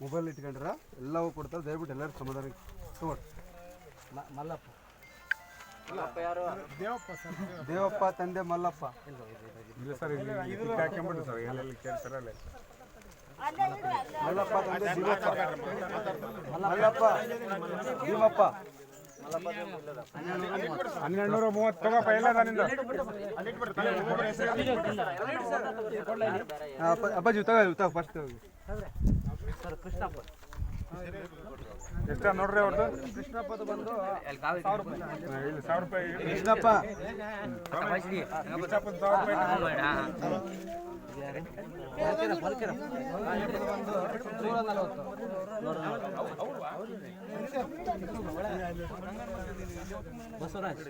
Mobile ಇಟ್ಕೊಂಡ್ರ ಎಲ್ಲವೂ ಕೊಡ್ತಾರೆ. ದಯವಿಟ್ಟು ಎಲ್ಲರೂ ಸಮಾಧಾನ ತಗೊಳ್ಳಿ ಮಲ್ಲಪ್ಪ. ದೇವಪ್ಪ ತಂದೆ ಮಲ್ಲಪ್ಪ. ಇಲ್ಲ ಸರ್ ಇಲ್ಲಿ ಟಿಕ್ ಸರ್ ಎಲ್ಲೆಲ್ಲಿ ಕೇಳ್ತಾರೆ ಅಲ್ಲೇ. ಮಲ್ಲಪ್ಪ ತಂದೆ ಭೀಮಪ್ಪ ಮಲ್ಲಪ್ಪ ಭೀಮಪ್ಪ ಹನ್ನೆರಡು ನೂರ ಮೂವತ್ತು ತಗೋಪ್ಪ ಎಲ್ಲ ನಾನಿಂದ. ಅಪ್ಪಾಜಿ ತಗೋ ತಗೋ ಫಸ್ಟ್ ತಗೋ. ಕೃಷ್ಣಪ್ಪ ಎಷ್ಟ ನೋಡ್ರಿ ಅವ್ರದ್ದು ಕೃಷ್ಣಪ್ಪದು ಬಂದು ಇಲ್ಲಿ ಸಾವಿರ ರೂಪಾಯಿ ಕೃಷ್ಣಪ್ಪ. ಸಾವಿರ ರೂಪಾಯಿ ಸರ್ ಬಸವರಾಜ್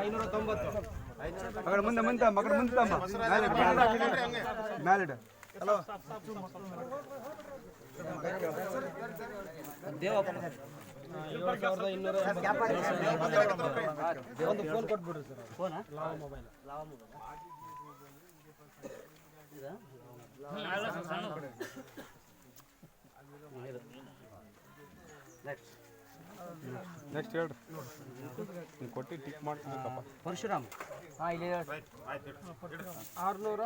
ಐನೂರ ತೊಂಬತ್ತು. ಮಗಳ ಮುಂದೆ ಮುಂದೆ ಮಗಳ ಮುಂದೆ ಹಲೋ ದೇವಪ್ಪ ಒಂದು ಫೋನ್ ಕೊಟ್ಬಿಡ್ರಿ ಸರ್ ಫೋನಾ ನೆಕ್ಸ್ಟ್ ನೆಕ್ಸ್ಟ್ ಹೇಳ್ರಿ. ನೀವು ಕೊಟ್ಟು ಟಿಕ್ ಮಾಡ್ತಿದ್ದಕ್ಕಪ್ಪ ಪರಶುರಾಮ್. ಹಾಂ ಇಲ್ಲಿ ಆರುನೂರ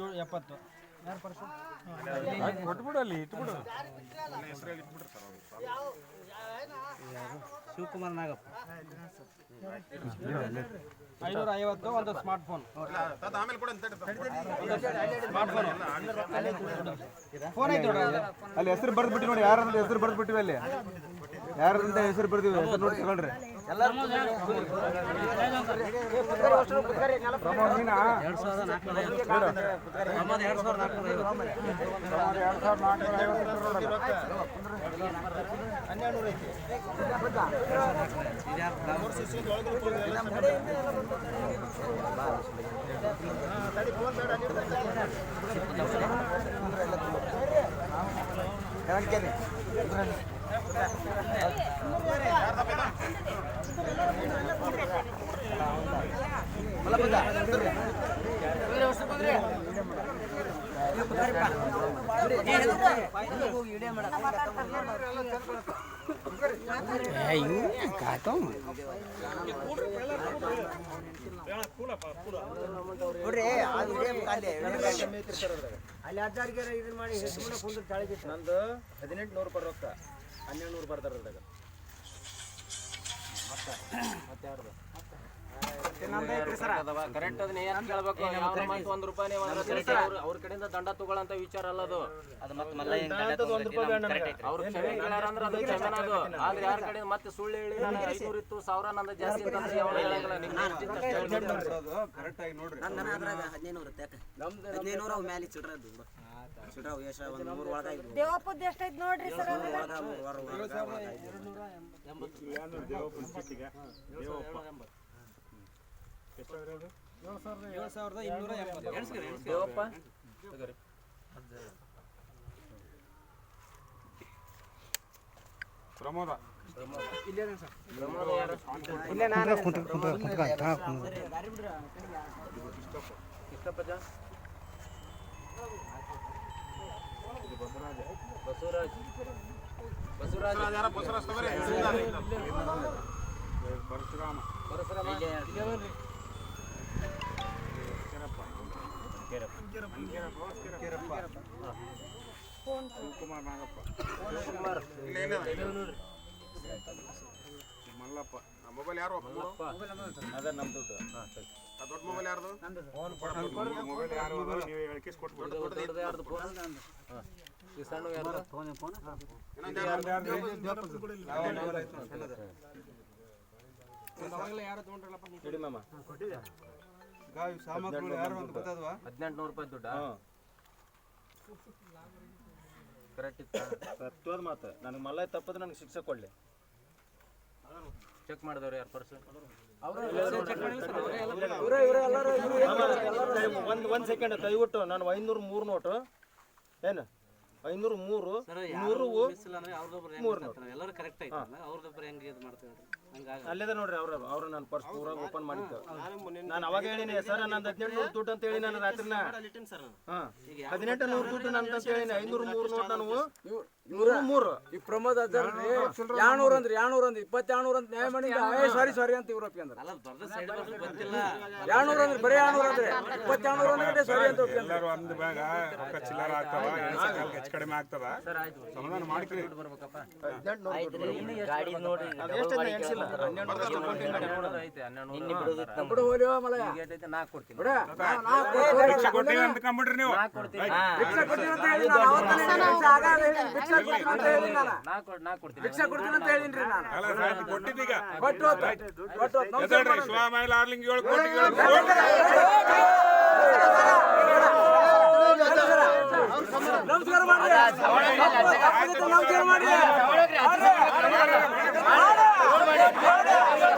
ಏಳು ಎಪ್ಪತ್ತು. ಯಾರು ಪರಶು ಕೊಟ್ಬಿಡು ಅಲ್ಲಿ ಇಟ್ಬಿಡು ಶಿವಕುಮಾರ್ ನಾಗಪ್ಪ. ಐನೂರ ಐವತ್ತು ಒಂದು ಸ್ಮಾರ್ಟ್ ಫೋನ್. ಫೋನ್. ಐತೆ ನೋಡ್ರಿ ಅಲ್ಲಿ. ಹೆಸರು ಬರ್ದು ಬಿಟ್ಟು ನೋಡಿ ಯಾರು ಹೆಸರು ಬರ್ದು ಬಿಟ್ಟಿವಿ ಅಲ್ಲಿ. ಯಾರಂತ ಹೆಸರು ಬರ್ತೀವಿ ಹೆಸರು ನೋಡಿ ತಗೊಳ್ರಿ ಪ್ರಮೋದ್ ನೋಡ್ರಿ ಅದು ಅಲ್ಲಿ ಅಲ್ಲಿ ಅಜ್ಜಾರಿಗೆ ಇದನ್ನ ಮಾಡಿ ಸುಮ್ಮನೆ ಕುಂದ್ರ ತಾಳಿಗೆ ನಂದು ಹದಿನೆಂಟು ನೂರು ರೂಪಾಯಿ ರೊಕ್ಕ. ಹನ್ನೆರಡು ನೂರು ಮತ್ತೆ ಅದ್ರಾಗ ಕರೆಕ್ಟ್ ಅದನ್ನ ಕೇಳ್ಬೇಕು ಒಂದ್ ರೂಪಾಯಿ ಅವ್ರ ಕಡೆಯಿಂದ ದಂಡ ತಗೊಳ್ಳಂತ ವಿಚಾರ ಅಲ್ಲ ಅದು ಮತ್ತೆ ಅವ್ರ ಅದು ಆದ್ರೆ ಯಾರ ಕಡೆ ಮತ್ತೆ ಸುಳ್ಳು ಹೇಳಿ ನಾನು ಐನೂರು ಇತ್ತು ಸಾವಿರ ನಂದ ಜಾಸ್ತಿ ಅಂತಂದ್ರೆ ನೋಡ್ರಿ ಸರ್ ಎಂಬತ್ತು ಒಳಗ ದೇವಪ್ಪ. ಏಳು ಸಾವಿರದ ಇನ್ನೂರ ಎಂಬತ್ತು ದೇವಪ್ಪ ಪ್ರಮೋದ ಬಸವರಾಜ. ಕೃಷ್ಣಪ್ಪಜ್ಜ? ಬಸವರಾಜ್. ಬಸವರಾಜ್ ಪರಶುರಾಮ ಪರಶುರಾಮ ಶಿವಕುಮಾರ್ ನಾಗಪ್ಪ ಮಲ್ಲಪ್ಪ ಮೊಬೈಲ್ ಯಾರು ದೊಡ್ಡ ಮೊಬೈಲ್ ಯಾರ್ದು ಮೊಬೈಲ್ ಯಾರು ನೀವು ಹೇಳಿಕೆ ಕೊಟ್ಬಿಡು ದೊಡ್ಡದು ಯಾರ್ದು ಫೋನ್ ಈ ಸಣ್ಣ ಯಾರ್ದು ಗಾವಿ ಸಾಮಗ್ರಿಗಳು ಯಾರು ಅಂತ ಗೊತ್ತಾದ್ವಾ ಹದಿನೆಂಟು ನೂರು ರೂಪಾಯಿ ದುಡ್ಡ? ಕರೆಕ್ಟ್ ಇತ್ತು? ಸತ್ಯವಾದ ಮಾತು. ನನಗೆ ಮಲ್ಲ ತಪ್ಪದ್ರೆ ನನಗೆ ಶಿಕ್ಷೆ ಕೊಡ್ಲಿ. ಚೆಕ್ ಮಾಡಿದವ್ರು ಯಾರು ಪರ್ಸ್? ಒಂದು ಒಂದು ಸೆಕೆಂಡ್ ದಯವಿಟ್ಟು ನಾನು ಐನೂರು ಮೂರು ನೋಟು. ಏನು? ಐನೂರು ಮೂರು ನೂರು ಮೂರು ನೋಟು. ಎಲ್ಲರೂ ಕರೆಕ್ಟ್ ಐತಲ್ಲ? ಅವ್ರದ್ದೊಬ್ಬರು ಹೆಂಗ್ ಇದು ಮಾಡ್ತೀವಿ ಅಲ್ಲಿದೆ ನೋಡ್ರಿ ಅವ್ರ ಅವ್ರ ನಾನು ಪರ್ಸ್ ಪೂರ ಓಪನ್ ಮಾಡಿದ್ದು. ನಾನು ಅವಾಗ ಹೇಳಿನಿ ಸರ್ ನಂದು ಹದಿನೆಂಟು ನೂರು ದುಡ್ಡು ಅಂತ ಹೇಳಿ ನಾನು ರಾತ್ರಿನ. ಹಾ. ಹದಿನೆಂಟು ನೂರು ದುಡ್ಡು ನಂದು ಅಂತ ಹೇಳಿ ಐನೂರು ಮೂರು ನೋಟ್ ನಾನು ನೂರು ಮೂರು ಈ ಪ್ರಮೋದ್ ಅದಾರ್ರಿ ಯಾಣೂರ್ ಅಂದ್ರೆ ಯಾಣೂರ್ ಅಂದ್ರೆ ಇಪ್ಪತ್ತು ಯಾಣೂರ್ ಅಂತ ನ್ಯಾಯ ಮಾಡಿ ಸಾರಿ ಸಾರಿ ಅಂತ ಇವ್ರು ಒಪ್ಕೊಂಡ್ರ ಅಲ್ಲ ಬರ್ದ ಸೈಡ್ ಬರ್ದು ಗೊತ್ತಿಲ್ಲ. ಯಾಣೂರ್ ಅಂದ್ರೆ ಬರೀ ಯಾಣೂರ್ ಅಂದ್ರೆ ಇಪ್ಪತ್ತು ಯಾಣೂರ್ ಅಂದ್ರೆ ಸಾರಿ ಅಂತ ಒಪ್ಕೊಂಡ್ರ ಎಲ್ಲರೂ ಅಂದ ಬ್ಯಾಗ ರೊಕ್ಕ ಚಿಲ್ಲರ ಆಗ್ತಾವ ಎಣ್ಸಕ್ಕಾಗಲ್ಲ, ಹೆಚ್ಚು ಕಡಿಮೆ ಆಗ್ತದ ಸಮಾಧಾನ ಮಾಡ್ಕೊಳ್ಳಿ ಗಾಡಿ ನೋಡಿ ಮಾಡಿ. ನಮಸ್ಕಾರ ಮಾಡ್ರಿ. ನಮಸ್ಕಾರ. ಮಾಡ್ರಿ. Yoda! Yoda! Yoda!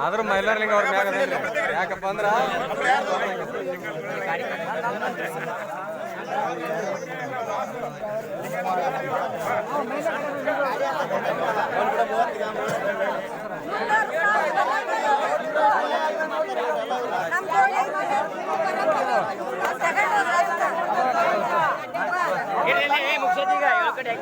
ಆದ್ರೂ ಮೈಲಾರ್ಲಿಂಗ ಅವ್ರ ಮ್ಯಾಗ ಅದೇನ್ರಿ. ಯಾಕಪ್ಪ ಅಂದ್ರ ಹೊರಗೆ ಹೋಗಿ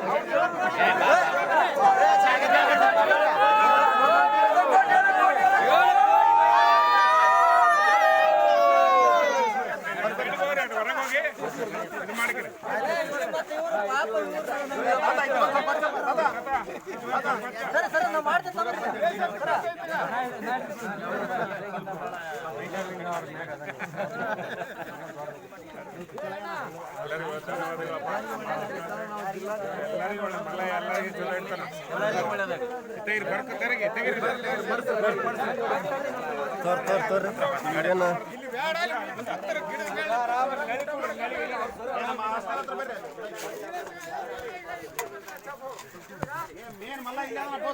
ಇದು ಮಲ್ಲ ಎಲ್ಲರಿಗೂ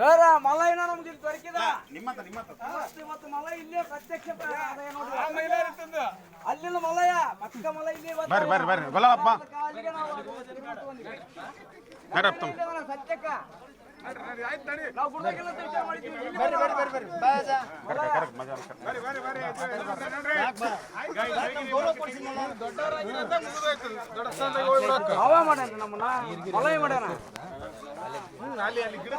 ಒಳ್ಳೆ ಮಲ ಏನೋ ನಮ್ಗೆ ಇಲ್ಲಿ ದೊರಕಿದ ನಿಮ್ಮತ್ತ ನಿಮ್ಮತ್ತ ಮತ್ತೆ ಇವತ್ತು ಮಲ ಇಲ್ಲೇ ಪ್ರತ್ಯಕ್ಷ. ಅಲ್ಲಿನ ಮಲಯ ಪಕ್ಕ ಮಲ ಇಲ್ಲಿ ಬರ್ರಿ ಬರ್ರಿ ಬರ್ರಿ. ಗೊಲ್ಲಪ್ಪ. ನಡಪ್ಪ ಸತ್ಯಕ್ಕ ಅವ ಮಾಡ್ಯಾನ ನಮ್ಮನ್ನ. ಮಲಯ ಮಾಡ್ಯಾನ ಅಲ್ಲಿ ಅಲ್ಲಿ ಗಿಡ